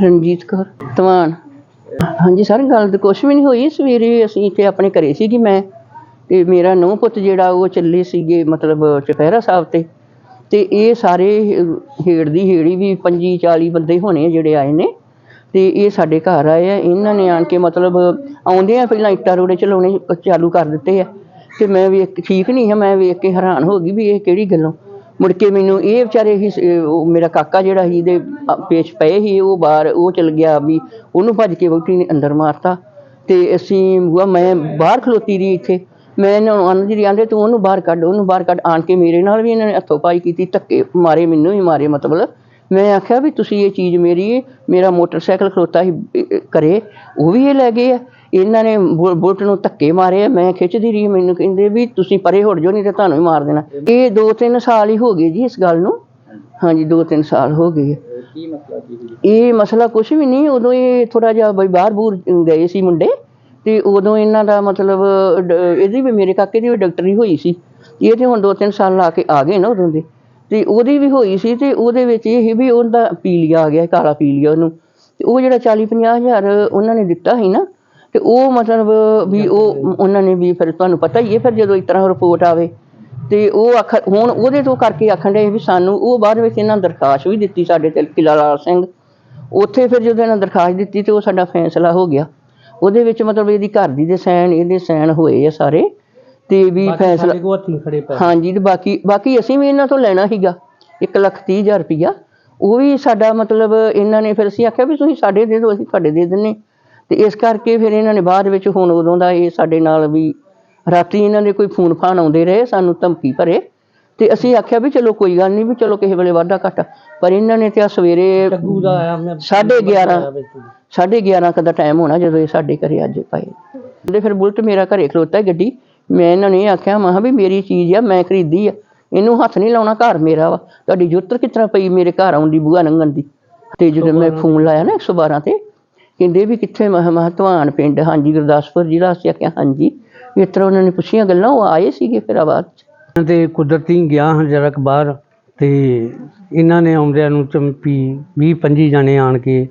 ਰਣਜੀਤ ਕੌਰ ਧਵਾਨ ਹਾਂਜੀ ਸਰ, ਗੱਲ ਤਾਂ ਕੁਛ ਵੀ ਨਹੀਂ ਹੋਈ। ਸਵੇਰੇ ਅਸੀਂ ਇੱਥੇ ਆਪਣੇ ਘਰੇ ਸੀਗੀ ਮੈਂ ਤੇ ਮੇਰਾ ਨੂੰਹ ਪੁੱਤ ਜਿਹੜਾ ਉਹ ਚੱਲੇ ਸੀਗੇ ਮਤਲਬ ਚੁਪਹਿਰਾ ਸਾਹਿਬ ਤੇ। ਤੇ ਇਹ ਸਾਰੇ ਹੇੜ ਦੀ ਹੇੜੀ ਵੀ 25 40 ਬੰਦੇ ਹੋਣੇ ਆ ਜਿਹੜੇ ਆਏ ਨੇ। ਤੇ ਇਹ ਸਾਡੇ ਘਰ ਆਏ ਆ। ਇਹਨਾਂ ਨੇ ਆਣ ਕੇ ਮਤਲਬ ਆਉਂਦੇ ਆ, ਪਹਿਲਾਂ ਇੱਟਾਂ ਰੋੜੇ ਚਲਾਉਣੇ ਚਾਲੂ ਕਰ ਦਿੱਤੇ ਆ। ਤੇ ਮੈਂ ਵੇਖ, ਠੀਕ ਨਹੀਂ ਹਾਂ ਮੈਂ ਵੇਖ ਕੇ ਹੈਰਾਨ ਹੋ ਗਈ ਵੀ ਇਹ ਕਿਹੜੀ ਗੱਲੋਂ ਮੁੜ ਕੇ ਮੈਨੂੰ ਇਹ ਵਿਚਾਰੇ ਹੀ ਮੇਰਾ ਕਾਕਾ ਜਿਹੜਾ ਸੀ ਦੇ ਪੇਸ਼ ਪਏ ਸੀ, ਉਹ ਬਾਹਰ, ਉਹ ਚਲ ਗਿਆ ਵੀ ਉਹਨੂੰ ਭੱਜ ਕੇ ਵਹੁਟੀ ਨੇ ਅੰਦਰ ਮਾਰਤਾ। ਤੇ ਅਸੀਂ ਬੂਆ ਮੈਂ ਬਾਹਰ ਖਲੋਤੀ ਰਹੀ ਇੱਥੇ। ਮੈਂ ਇਹਨਾਂ ਨੂੰ ਆਂਦੀ ਰਹੀ ਆਂਦੇ, ਤੂੰ ਉਹਨੂੰ ਬਾਹਰ ਕੱਢ, ਉਹਨੂੰ ਬਾਹਰ ਕੱਢ। ਆਣ ਕੇ ਮੇਰੇ ਨਾਲ ਵੀ ਇਹਨਾਂ ਨੇ ਹੱਥੋਂ ਪਾਈ ਕੀਤੀ, ਧੱਕੇ ਮਾਰੇ ਮੈਨੂੰ ਵੀ ਮਾਰੇ ਮਤਲਬ। ਮੈਂ ਆਖਿਆ ਵੀ ਤੁਸੀਂ ਇਹ ਚੀਜ਼ ਮੇਰੀ, ਮੇਰਾ ਮੋਟਰਸਾਈਕਲ ਖਲੋਤਾ ਸੀ ਕਰੇ, ਉਹ ਵੀ ਇਹ ਲੈ ਗਏ ਆ। ਇਹਨਾਂ ਨੇ ਬੁਲਟ ਨੂੰ ਧੱਕੇ ਮਾਰੇ ਆ, ਮੈਂ ਖਿੱਚਦੀ ਰਹੀ ਮੈਨੂੰ ਕਹਿੰਦੇ ਵੀ ਤੁਸੀਂ ਪਰੇ ਹਟ ਜਾਓ ਨਹੀਂ ਤੇ ਤੁਹਾਨੂੰ ਵੀ ਮਾਰ ਦੇਣਾ। ਇਹ 2-3 ਸਾਲ ਹੀ ਹੋ ਗਏ ਜੀ ਇਸ ਗੱਲ ਨੂੰ। ਹਾਂਜੀ 2-3 ਸਾਲ ਹੋ ਗਏ। ਕੀ ਮਸਲਾ ਕੀ ਇਹ ਮਸਲਾ ਕੁਝ ਵੀ ਨਹੀਂ ਉਦੋਂ ਇਹ ਥੋੜਾ ਜਿਹਾ ਬਈ ਬਾਹਰ ਬੂਰ ਗਏ ਸੀ ਮੁੰਡੇ ਤੇ ਉਦੋਂ ਇਹਨਾਂ ਦਾ ਮਤਲਬ ਇਹਦੀ ਵੀ ਮੇਰੇ ਕਾਕੇ ਦੀ ਡਾਕਟਰੀ ਹੋਈ ਸੀ। ਇਹ ਤੇ ਹੁਣ 2-3 ਸਾਲ ਲਾ ਕੇ ਆ ਗਏ ਨਾ ਉਦੋਂ ਦੇ। ਤੇ ਉਹਦੀ ਵੀ ਹੋਈ ਸੀ ਤੇ ਉਹਦੇ ਵਿੱਚ ਇਹ ਵੀ ਉਹਦਾ ਪੀਲੀਆ ਆ ਗਿਆ ਕਾਲਾ ਪੀਲੀਆ ਉਹਨੂੰ। ਤੇ ਉਹ ਜਿਹੜਾ 40-50 ਹਜ਼ਾਰ ਉਹਨਾਂ ਨੇ ਦਿੱਤਾ ਸੀ ਨਾ ਤੇ ਉਹ ਮਤਲਬ ਵੀ ਉਹ ਉਹਨਾਂ ਨੇ ਵੀ ਫਿਰ ਤੁਹਾਨੂੰ ਪਤਾ ਹੀ ਹੈ ਫਿਰ ਜਦੋਂ ਇਸ ਤਰ੍ਹਾਂ ਰਿਪੋਰਟ ਆਵੇ ਤੇ ਉਹ ਆਖ ਹੁਣ ਉਹਦੇ ਤੋਂ ਕਰਕੇ ਆਖਣ ਦੇ ਵੀ ਸਾਨੂੰ ਉਹ ਬਾਅਦ ਵਿੱਚ ਇਹਨਾਂ ਦਰਖਾਸਤ ਵੀ ਦਿੱਤੀ ਸਾਡੇ ਤੇ ਕਿਲਾ ਲਾਲ ਸਿੰਘ। ਉੱਥੇ ਫਿਰ ਜਦੋਂ ਇਹਨਾਂ ਦਰਖਾਸਤ ਦਿੱਤੀ ਤੇ ਉਹ ਸਾਡਾ ਫੈਸਲਾ ਹੋ ਗਿਆ। ਉਹਦੇ ਵਿੱਚ ਮਤਲਬ ਇਹਦੀ ਘਰ ਦੀ ਦੇ ਸਾਈਨ ਇਹਦੇ ਸਾਈਨ ਹੋਏ ਆ ਸਾਰੇ। ਤੇ ਵੀ ਫੈਸਲਾ ਹਾਂਜੀ ਤੇ ਬਾਕੀ ਬਾਕੀ ਅਸੀਂ ਵੀ ਇਹਨਾਂ ਤੋਂ ਲੈਣਾ ਸੀਗਾ। 1 ਲੱਖ ਤੀਹ ਹਜ਼ਾਰ ਰੁਪਈਆ। ਉਹ ਵੀ ਸਾਡਾ ਮਤਲਬ ਇਹਨਾਂ ਨੇ ਫਿਰ ਅਸੀਂ ਆਖਿਆ ਵੀ ਤੁਸੀਂ ਸਾਡੇ ਦੇ ਦਿਓ ਅਸੀਂ ਤੁਹਾਡੇ ਦੇ ਦਿੰਨੇ। ਤੇ ਇਸ ਕਰਕੇ ਫਿਰ ਇਹਨਾਂ ਨੇ ਬਾਅਦ ਵਿੱਚ ਹੁਣ ਉਦੋਂ ਦਾ ਇਹ ਸਾਡੇ ਨਾਲ ਵੀ ਰਾਤੀ ਇਹਨਾਂ ਦੇ ਕੋਈ ਫੋਨ ਫਾਨ ਆਉਂਦੇ ਰਹੇ ਸਾਨੂੰ ਧਮਕੀ ਭਰੇ। ਤੇ ਅਸੀਂ ਆਖਿਆ ਵੀ ਚਲੋ ਕੋਈ ਗੱਲ ਨਹੀਂ ਵੀ ਚਲੋ ਕਿਸੇ ਵੇਲੇ ਵਾਧਾ ਘਾਟਾ। ਪਰ ਇਹਨਾਂ ਨੇ ਤੇ ਆ ਸਵੇਰੇ ਟੱਗੂ ਦਾ ਆਇਆ ਮੈਂ ਸਾਢੇ 11 ਸਾਢੇ 11 ਕੁ ਦਾ ਟਾਈਮ ਹੋਣਾ ਜਦੋਂ ਇਹ ਸਾਡੇ ਘਰੇ ਅੱਜ ਪਏ। ਤੇ ਫਿਰ ਬੁਲਟ ਮੇਰਾ ਘਰੇ ਖਲੋਤਾ ਗੱਡੀ। ਮੈਂ ਇਹਨਾਂ ਨੇ ਆਖਿਆ ਮੈਂ ਵੀ ਮੇਰੀ ਚੀਜ਼ ਆ ਮੈਂ ਖਰੀਦੀ ਆ। ਇਹਨੂੰ ਹੱਥ ਨਹੀਂ ਲਾਉਣਾ ਘਰ ਮੇਰਾ ਵਾ। ਤੁਹਾਡੀ ਜੁੱਤਰ ਤਰ੍ਹਾਂ ਪਈ ਮੇਰੇ ਘਰ ਆਉਂਦੀ ਬੂਆ ਲੰਘਣ ਦੀ। ਤੇ ਜਦੋਂ ਮੈਂ ਫੋਨ ਲਾਇਆ ਨਾ 112 ਤੇ ਕਹਿੰਦੇ ਵੀ ਕਿੱਥੇ ਮੈਂ ਮੈਂ ਪਿੰਡ, ਹਾਂਜੀ, ਗੁਰਦਾਸਪੁਰ ਜ਼ਿਲ੍ਹਾ। ਅਸੀਂ ਆਖਿਆ, ਹਾਂਜੀ। ਇਸ ਤਰ੍ਹਾਂ ਉਹਨਾਂ ਨੇ ਪੁੱਛੀਆਂ ਗੱਲਾਂ, ਉਹ ਆਏ ਸੀਗੇ ਫਿਰ ਆਵਾਜ਼ 'ਚ। ਤੇ ਕੁਦਰਤੀ ਗਿਆ ਹਾਂ ਜਰਾ ਕੁ ਬਾਹਰ ਤੇ ਇਹਨਾਂ ਨੇ ਆਉਂਦਿਆਂ ਨੂੰ ਚੰਪੀ 20 25 ਜਾਣੇ ਆਣ ਕੇ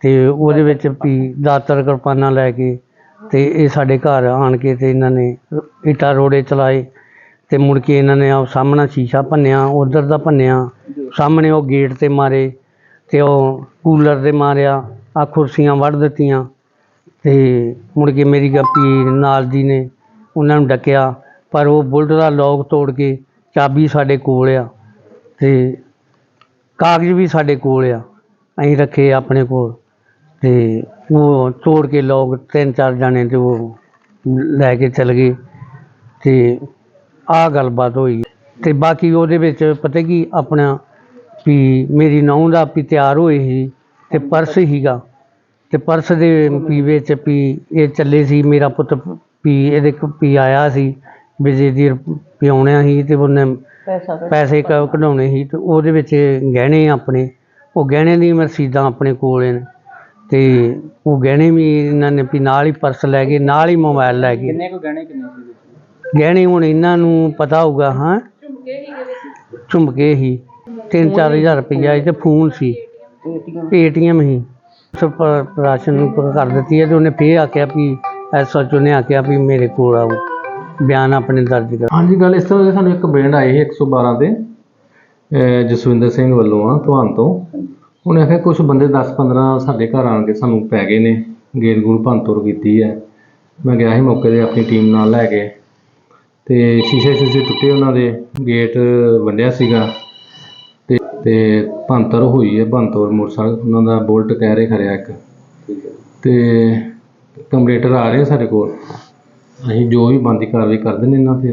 ਤੇ ਉਹਦੇ ਵਿੱਚ ਵੀ ਦਾਤਰ ਕਿਰਪਾਨਾਂ ਲੈ ਕੇ ਤੇ ਇਹ ਸਾਡੇ ਘਰ ਆਣ ਕੇ ਤੇ ਇਹਨਾਂ ਨੇ ਇਟਾ ਰੋੜੇ ਚਲਾਏ ਤੇ ਮੁੜ ਕੇ ਇਹਨਾਂ ਨੇ ਆ ਸਾਹਮਣਾ ਸ਼ੀਸ਼ਾ ਭੰਨਿਆ, ਉਧਰ ਦਾ ਭੰਨਿਆ, ਸਾਹਮਣੇ ਉਹ ਗੇਟ ਤੇ ਮਾਰੇ ਤੇ ਉਹ ਕੂਲਰ ਤੇ ਮਾਰਿਆ। ਆ ਕੁਰਸੀਆਂ ਵੱਢ ਦਿੱਤੀਆਂ ਤੇ ਮੁੜ ਕੇ ਮੇਰੀ ਗੱਪੀ ਨਾਲ ਦੀ ਨੇ, ਉਹਨਾਂ ਨੂੰ ਡੱਕਿਆ, ਪਰ ਉਹ ਬੁਲਟ ਦਾ ਲੌਕ ਤੋੜ ਕੇ ਚਾਬੀ ਸਾਡੇ ਕੋਲ ਆ ਤੇ ਕਾਗਜ਼ ਵੀ ਸਾਡੇ ਕੋਲ ਆ, ਅਸੀਂ ਰੱਖੇ ਆਪਣੇ ਕੋਲ ਤੇ ਉਹ ਤੋੜ ਕੇ ਲੋਕ ਤਿੰਨ ਚਾਰ ਜਾਣੇ ਤੇ ਉਹ ਲੈ ਕੇ ਚਲ ਗਏ ਤੇ ਆਹ ਗੱਲਬਾਤ ਹੋਈ ਤੇ ਬਾਕੀ ਉਹਦੇ ਵਿੱਚ ਪਤਾ ਕੀ ਆਪਣਾ ਵੀ ਮੇਰੀ ਨੌਂ ਦਾ ਵੀ ਤਿਆਰ ਹੋਏ ਸੀ ਤੇ ਪਰਸ ਹੀਗਾ ਤੇ ਪਰਸ ਦੇ ਵੀ ਵਿੱਚ ਵੀ ਇਹ ਚੱਲੇ ਸੀ ਮੇਰਾ ਪੁੱਤ ਵੀ ਇਹਦੇ ਕੋ ਵੀ ਆਇਆ ਸੀ ਵਿਜੇ ਦੀ ਪਿਉਣਿਆ ਸੀ ਤੇ ਉਹਨੇ ਪੈਸਾ ਪੈਸੇ ਕ- ਕਢਾਉਣੇ ਸੀ ਤੇ ਉਹਦੇ ਵਿੱਚ ਗਹਿਣੇ ਆਪਣੇ। ਉਹ ਗਹਿਣੇ ਦੀ ਰਸੀਦਾਂ ਆਪਣੇ ਕੋਲ ਨੇ। ਤੇ ਉਹ ਗਹਿਣੇ ਵੀ ਇਹਨਾਂ ਨੇ ਵੀ ਨਾਲ ਹੀ ਪਰਸ ਲੈ ਗਏ ਨਾਲ ਹੀ ਮੋਬਾਈਲ ਲੈ ਗਏ। ਕਿੰਨੇ ਕੋ ਗਹਿਣੇ ਕਿੰਨੇ ਸੀ ਗਹਿਣੇ ਹੁਣ ਇਹਨਾਂ ਨੂੰ ਪਤਾ ਹੋਊਗਾ ਹਾਂ। ਝੁਮਕੇ ਹੀ 3-4000 ਰੁਪਈਆ ਸੀ ਤੇ ਫੋਨ ਸੀ। ਏਟੀਐਮ ਹੀ ਸਭ ਰਾਸ਼ਨ ਨੂੰ ਕਰ ਦਿੱਤੀ ਹੈ ਤੇ ਉਹਨੇ ਫੇਰ ਆਖਿਆ ਵੀ ਐਸਐਚਓ ਨੇ ਆਖਿਆ ਵੀ ਮੇਰੇ ਕੋਲ ਆਓ। ਬਿਆਨ ਆਪਣੇ ਦਰਜ ਕਰ। ਹਾਂਜੀ ਗੱਲ ਇਸ ਤਰ੍ਹਾਂ ਦੀ ਸਾਨੂੰ ਇੱਕ ਬੈਂਡ ਆਏ ਸੀ 112 ਦੇ ਅਹ ਜਸਵਿੰਦਰ ਸਿੰਘ ਵੱਲੋਂ ਆ ਧਵਾਨ ਤੋਂ। ਉਹਨੇ ਆਖਿਆ ਕੁਝ ਬੰਦੇ 10-15 ਸਾਡੇ ਘਰ ਆਣ ਕੇ ਸਾਨੂੰ ਪੈ ਗਏ ਨੇ ਗੇਟ ਗੂਰ ਭੰਨਤੋੜ ਕੀਤੀ ਹੈ। ਮੈਂ ਗਿਆ ਸੀ ਮੌਕੇ ਤੇ ਆਪਣੀ ਟੀਮ ਨਾਲ ਲੈ ਕੇ ਤੇ ਸ਼ੀਸ਼ੇ ਸ਼ੀਸ਼ੇ ਟੁੱਟੇ ਉਹਨਾਂ ਦੇ ਗੇਟ ਵੰਡਿਆ ਸੀਗਾ। ਤੇ ਤੇ ਭੰਨਤੋੜ ਹੋਈ ਹੈ ਭੰਨਤੋੜ ਮੋਟਰਸਾਈਕਲ ਉਹਨਾਂ ਦਾ ਬੁਲਟ ਕਹਿ ਰਹੇ ਖਰਿਆ ਇੱਕ। ਤੇ ਕੰਪਰੇਟਰ ਆ ਰਹੇ ਸਾਡੇ ਕੋਲ। ਅਸੀਂ ਜੋ ਵੀ ਬਣਦੀ ਕਾਰਵਾਈ ਕਰ ਦਿੰਦੇ ਇਹਨਾਂ ਤੇ।